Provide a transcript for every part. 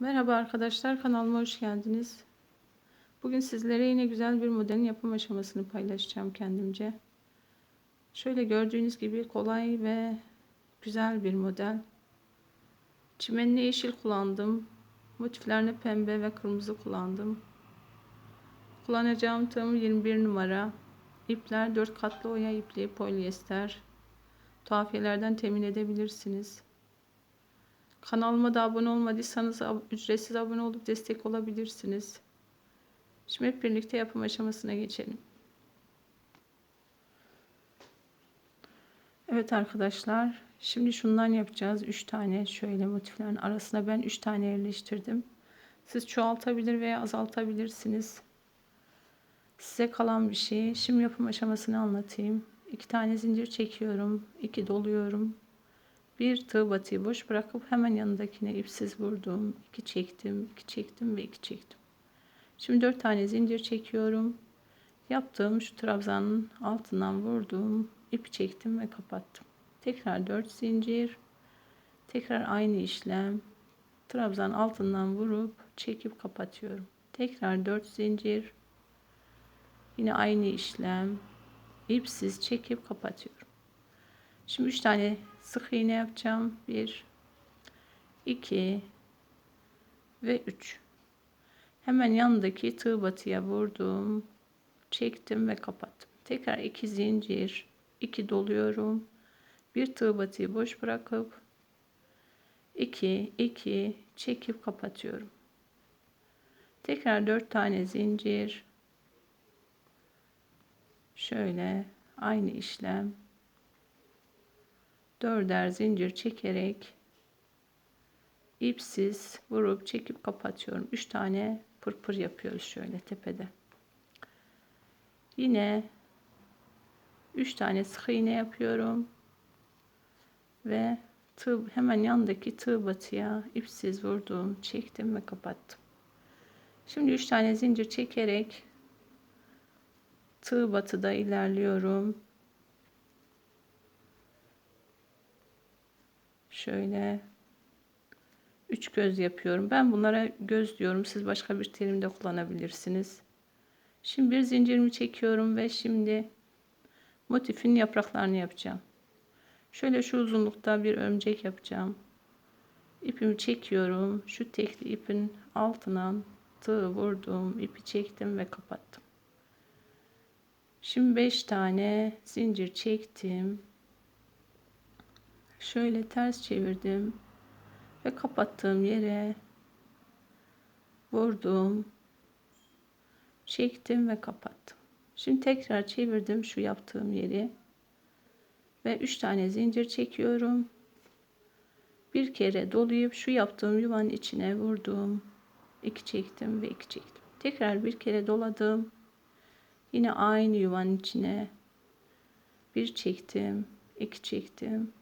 Merhaba arkadaşlar kanalıma hoş geldiniz. Bugün sizlere yine güzel bir modelin yapım aşamasını paylaşacağım kendimce. Şöyle gördüğünüz gibi kolay ve güzel bir model. Çimenli yeşil kullandım. Motiflerini pembe ve kırmızı kullandım. Kullanacağım tığım 21 numara. İpler 4 katlı oya ipliği polyester. Tuhafiyelerden temin edebilirsiniz. Kanalıma da abone olmadıysanız ücretsiz abone olup destek olabilirsiniz. Şimdi hep birlikte yapım aşamasına geçelim. Evet arkadaşlar. Şimdi şundan yapacağız. 3 tane şöyle motiflerin arasına ben 3 tane yerleştirdim. Siz çoğaltabilir veya azaltabilirsiniz. Size kalan bir şey. Şimdi yapım aşamasını anlatayım. 2 tane zincir çekiyorum. 2 doluyorum bir tığ batıyı boş bırakıp hemen yanındakine ipsiz vurdum. 2 çektim, 2 çektim ve 2 çektim. Şimdi 4 tane zincir çekiyorum. Yaptığım şu trabzanın altından vurdum. ip çektim ve kapattım. Tekrar 4 zincir. Tekrar aynı işlem. Trabzan altından vurup çekip kapatıyorum. Tekrar 4 zincir. Yine aynı işlem. ipsiz çekip kapatıyorum. Şimdi 3 tane sık iğne yapacağım. 1 2 ve 3. Hemen yanındaki tığ batıya vurdum. Çektim ve kapattım. Tekrar 2 zincir, 2 doluyorum. Bir tığ batıyı boş bırakıp 2 2 çekip kapatıyorum. Tekrar 4 tane zincir. Şöyle aynı işlem dörder zincir çekerek ipsiz vurup çekip kapatıyorum. 3 tane pırpır yapıyoruz şöyle tepede. Yine 3 tane sık iğne yapıyorum. Ve tığ hemen yandaki tığ batıya ipsiz vurdum, çektim ve kapattım. Şimdi 3 tane zincir çekerek tığ batıda ilerliyorum. Şöyle üç göz yapıyorum. Ben bunlara göz diyorum. Siz başka bir terim de kullanabilirsiniz. Şimdi bir zincirimi çekiyorum ve şimdi motifin yapraklarını yapacağım. Şöyle şu uzunlukta bir örümcek yapacağım. İpimi çekiyorum. Şu tekli ipin altına tığ vurdum, ipi çektim ve kapattım. Şimdi 5 tane zincir çektim şöyle ters çevirdim ve kapattığım yere vurdum çektim ve kapattım. Şimdi tekrar çevirdim şu yaptığım yeri ve 3 tane zincir çekiyorum. Bir kere dolayıp şu yaptığım yuvanın içine vurdum. 2 çektim ve 2 çektim. Tekrar bir kere doladım. Yine aynı yuvanın içine bir çektim 2 çektim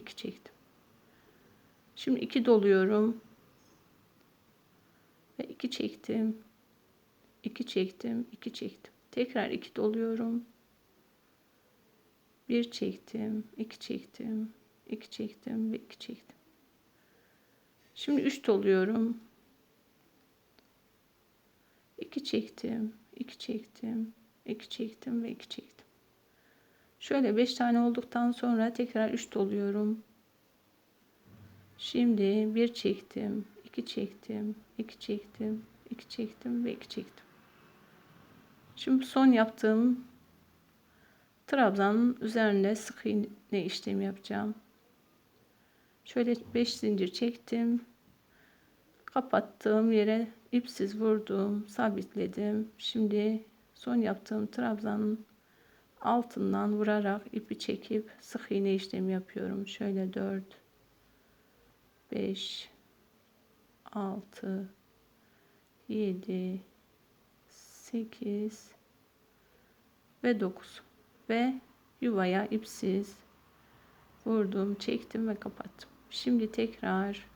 2 çektim. Şimdi 2 doluyorum. Ve 2 çektim. 2 çektim, 2 çektim. Tekrar 2 doluyorum. 1 çektim, 2 çektim, 2 çektim ve 2 çektim. Şimdi 3 doluyorum. 2 çektim, 2 çektim, 2 çektim ve 2 çektim. Şöyle 5 tane olduktan sonra tekrar 3 doluyorum. Şimdi 1 çektim, 2 çektim, 2 çektim, 2 çektim ve 2 çektim. Şimdi son yaptığım trabzanın üzerinde sık iğne işlemi yapacağım. Şöyle 5 zincir çektim. Kapattığım yere ipsiz vurdum, sabitledim. Şimdi son yaptığım trabzanın altından vurarak ipi çekip sık iğne işlemi yapıyorum. Şöyle 4 5 6 7 8 ve 9 ve yuvaya ipsiz vurdum, çektim ve kapattım. Şimdi tekrar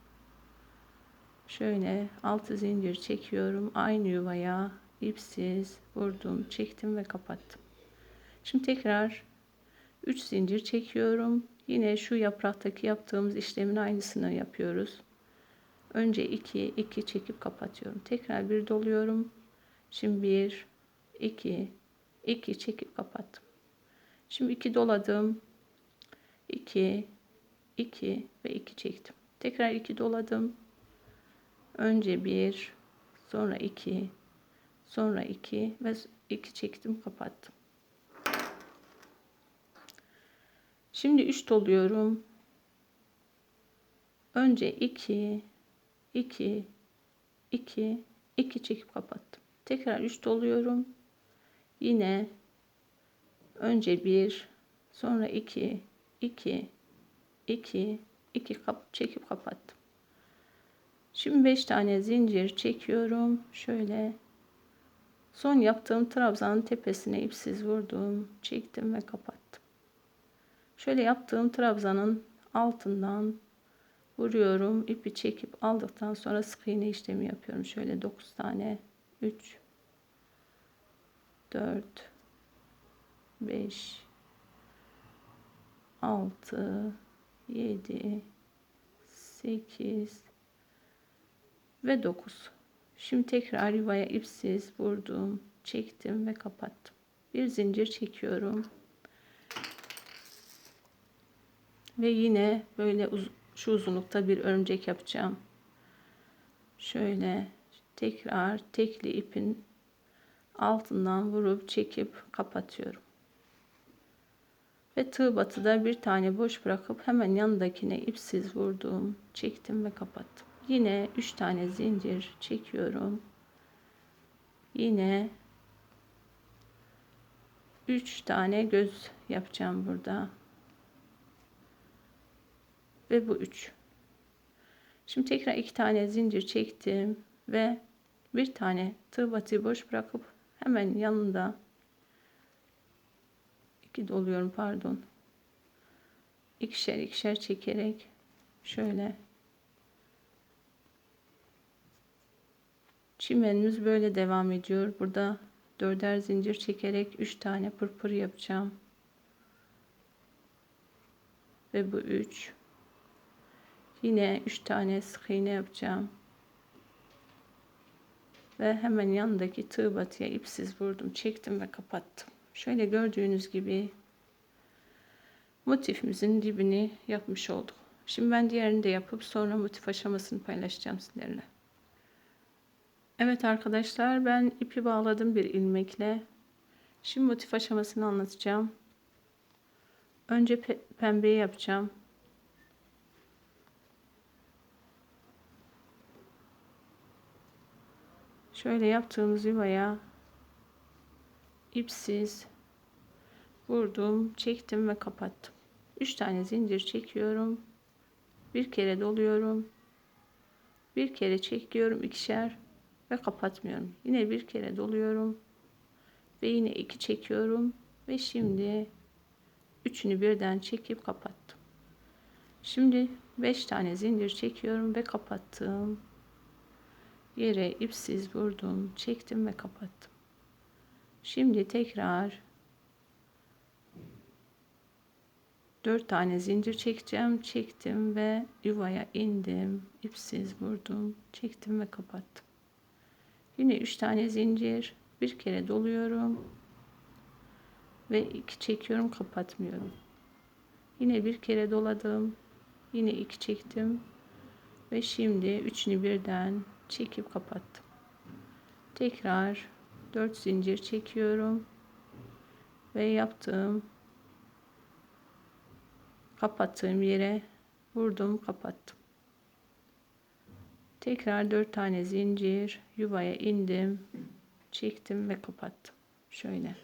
şöyle 6 zincir çekiyorum. Aynı yuvaya ipsiz vurdum, çektim ve kapattım. Şimdi tekrar 3 zincir çekiyorum. Yine şu yapraktaki yaptığımız işlemin aynısını yapıyoruz. Önce 2 2 çekip kapatıyorum. Tekrar bir doluyorum. Şimdi 1 2 2 çekip kapattım. Şimdi 2 doladım. 2 2 ve 2 çektim. Tekrar 2 doladım. Önce 1 sonra 2 sonra 2 ve 2 çektim kapattım. Şimdi 3 doluyorum. Önce 2 2 2 2 çekip kapattım. Tekrar 3 doluyorum. Yine önce 1 sonra 2 2 2 2 kap çekip kapattım. Şimdi 5 tane zincir çekiyorum. Şöyle son yaptığım trabzanın tepesine ipsiz vurdum, çektim ve kapattım. Şöyle yaptığım trabzanın altından vuruyorum. ipi çekip aldıktan sonra sık iğne işlemi yapıyorum. Şöyle 9 tane 3 4 5 6 7 8 ve 9 şimdi tekrar yuvaya ipsiz vurdum çektim ve kapattım bir zincir çekiyorum ve yine böyle uz şu uzunlukta bir örümcek yapacağım. Şöyle tekrar tekli ipin altından vurup çekip kapatıyorum. Ve tığ batıda bir tane boş bırakıp hemen yanındakine ipsiz vurdum çektim ve kapattım. Yine 3 tane zincir çekiyorum. Yine 3 tane göz yapacağım burada ve bu 3 şimdi tekrar 2 tane zincir çektim ve bir tane tığ batıyı boş bırakıp hemen yanında 2 doluyorum pardon. İkişer ikişer çekerek şöyle. Çimenimiz böyle devam ediyor. Burada dörder zincir çekerek 3 tane pırpır yapacağım. Ve bu 3 yine 3 tane sık iğne yapacağım ve hemen yanındaki tığ batıya ipsiz vurdum çektim ve kapattım Şöyle gördüğünüz gibi motifimizin dibini yapmış olduk. Şimdi ben diğerini de yapıp sonra motif aşamasını paylaşacağım sizlerle. Evet arkadaşlar ben ipi bağladım bir ilmekle. Şimdi motif aşamasını anlatacağım. Önce pe pembeyi yapacağım. Şöyle yaptığımız yuvaya ipsiz vurdum çektim ve kapattım. 3 tane zincir çekiyorum. Bir kere doluyorum. Bir kere çekiyorum ikişer ve kapatmıyorum. Yine bir kere doluyorum ve yine iki çekiyorum ve şimdi üçünü birden çekip kapattım. Şimdi 5 tane zincir çekiyorum ve kapattım yere ipsiz vurdum çektim ve kapattım Şimdi tekrar 4 tane zincir çekeceğim. Çektim ve yuvaya indim. ipsiz vurdum. Çektim ve kapattım. Yine 3 tane zincir. Bir kere doluyorum. Ve 2 çekiyorum. Kapatmıyorum. Yine bir kere doladım. Yine 2 çektim. Ve şimdi üçünü birden çekip kapattım. Tekrar 4 zincir çekiyorum ve yaptığım kapattığım yere vurdum kapattım. Tekrar 4 tane zincir yuvaya indim çektim ve kapattım. Şöyle.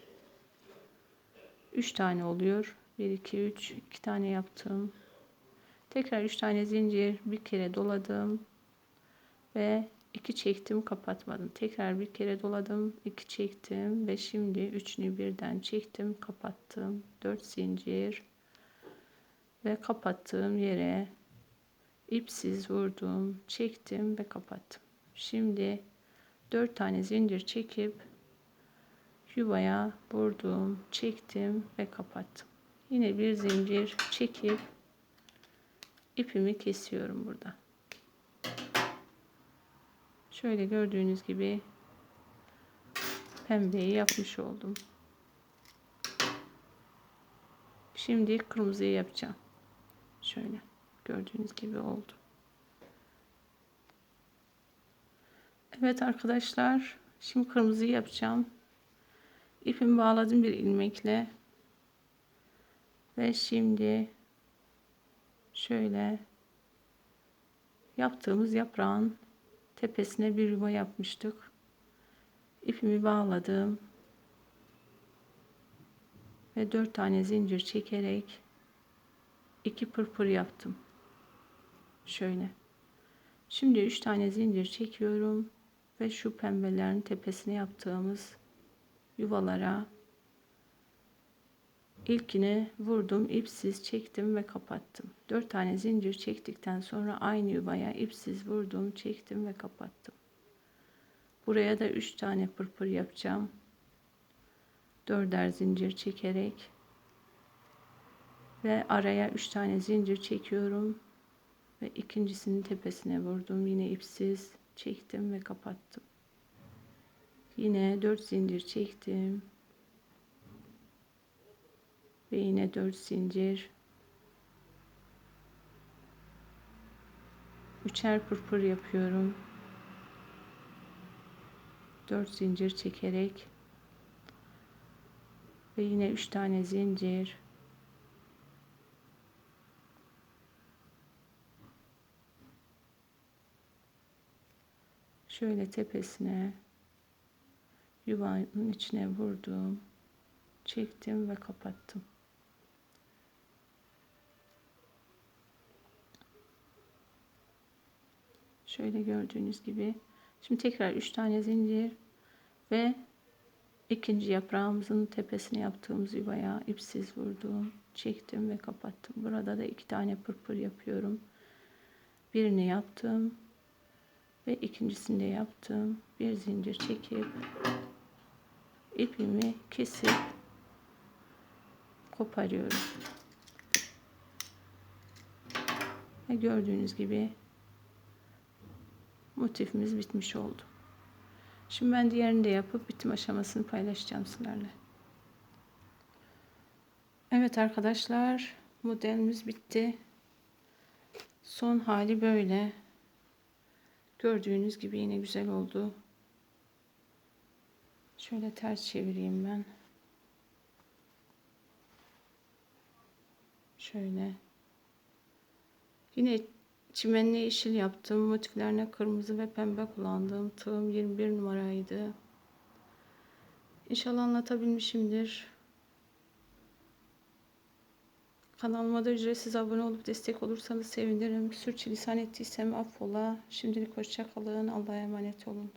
3 tane oluyor. 1 2 3 2 tane yaptım. Tekrar 3 tane zincir bir kere doladım ve 2 çektim kapatmadım. Tekrar bir kere doladım 2 çektim ve şimdi üçünü birden çektim kapattım. 4 zincir ve kapattığım yere ipsiz vurdum çektim ve kapattım. Şimdi 4 tane zincir çekip yuvaya vurdum çektim ve kapattım. Yine bir zincir çekip ipimi kesiyorum burada Şöyle gördüğünüz gibi pembeyi yapmış oldum. Şimdi kırmızıyı yapacağım. Şöyle gördüğünüz gibi oldu. Evet arkadaşlar, şimdi kırmızıyı yapacağım. İpimi bağladım bir ilmekle. Ve şimdi şöyle yaptığımız yaprağın tepesine bir yuva yapmıştık. İpimi bağladım. Ve dört tane zincir çekerek iki pırpır yaptım. Şöyle. Şimdi üç tane zincir çekiyorum ve şu pembelerin tepesine yaptığımız yuvalara ilkini vurdum ipsiz çektim ve kapattım. 4 tane zincir çektikten sonra aynı yuvaya ipsiz vurdum çektim ve kapattım. Buraya da 3 tane pırpır yapacağım. Dörder zincir çekerek ve araya 3 tane zincir çekiyorum ve ikincisinin tepesine vurdum. Yine ipsiz çektim ve kapattım. Yine 4 zincir çektim ve yine 4 zincir. Üçer pırpır yapıyorum. 4 zincir çekerek. Ve yine 3 tane zincir. Şöyle tepesine yuvanın içine vurdum. Çektim ve kapattım şöyle gördüğünüz gibi. Şimdi tekrar 3 tane zincir ve ikinci yaprağımızın tepesine yaptığımız yuvaya ipsiz vurdum çektim ve kapattım. Burada da iki tane pırpır yapıyorum. Birini yaptım ve ikincisini de yaptım. Bir zincir çekip ipimi kesip koparıyorum. Ve gördüğünüz gibi motifimiz bitmiş oldu. Şimdi ben diğerini de yapıp bitim aşamasını paylaşacağım sizlerle. Evet arkadaşlar modelimiz bitti. Son hali böyle. Gördüğünüz gibi yine güzel oldu. Şöyle ters çevireyim ben. Şöyle. Yine çimenli yeşil yaptım. Motiflerine kırmızı ve pembe kullandığım tığım 21 numaraydı. İnşallah anlatabilmişimdir. Kanalıma da ücretsiz abone olup destek olursanız sevinirim. Sürçülisan ettiysem affola. Şimdilik hoşça kalın. Allah'a emanet olun.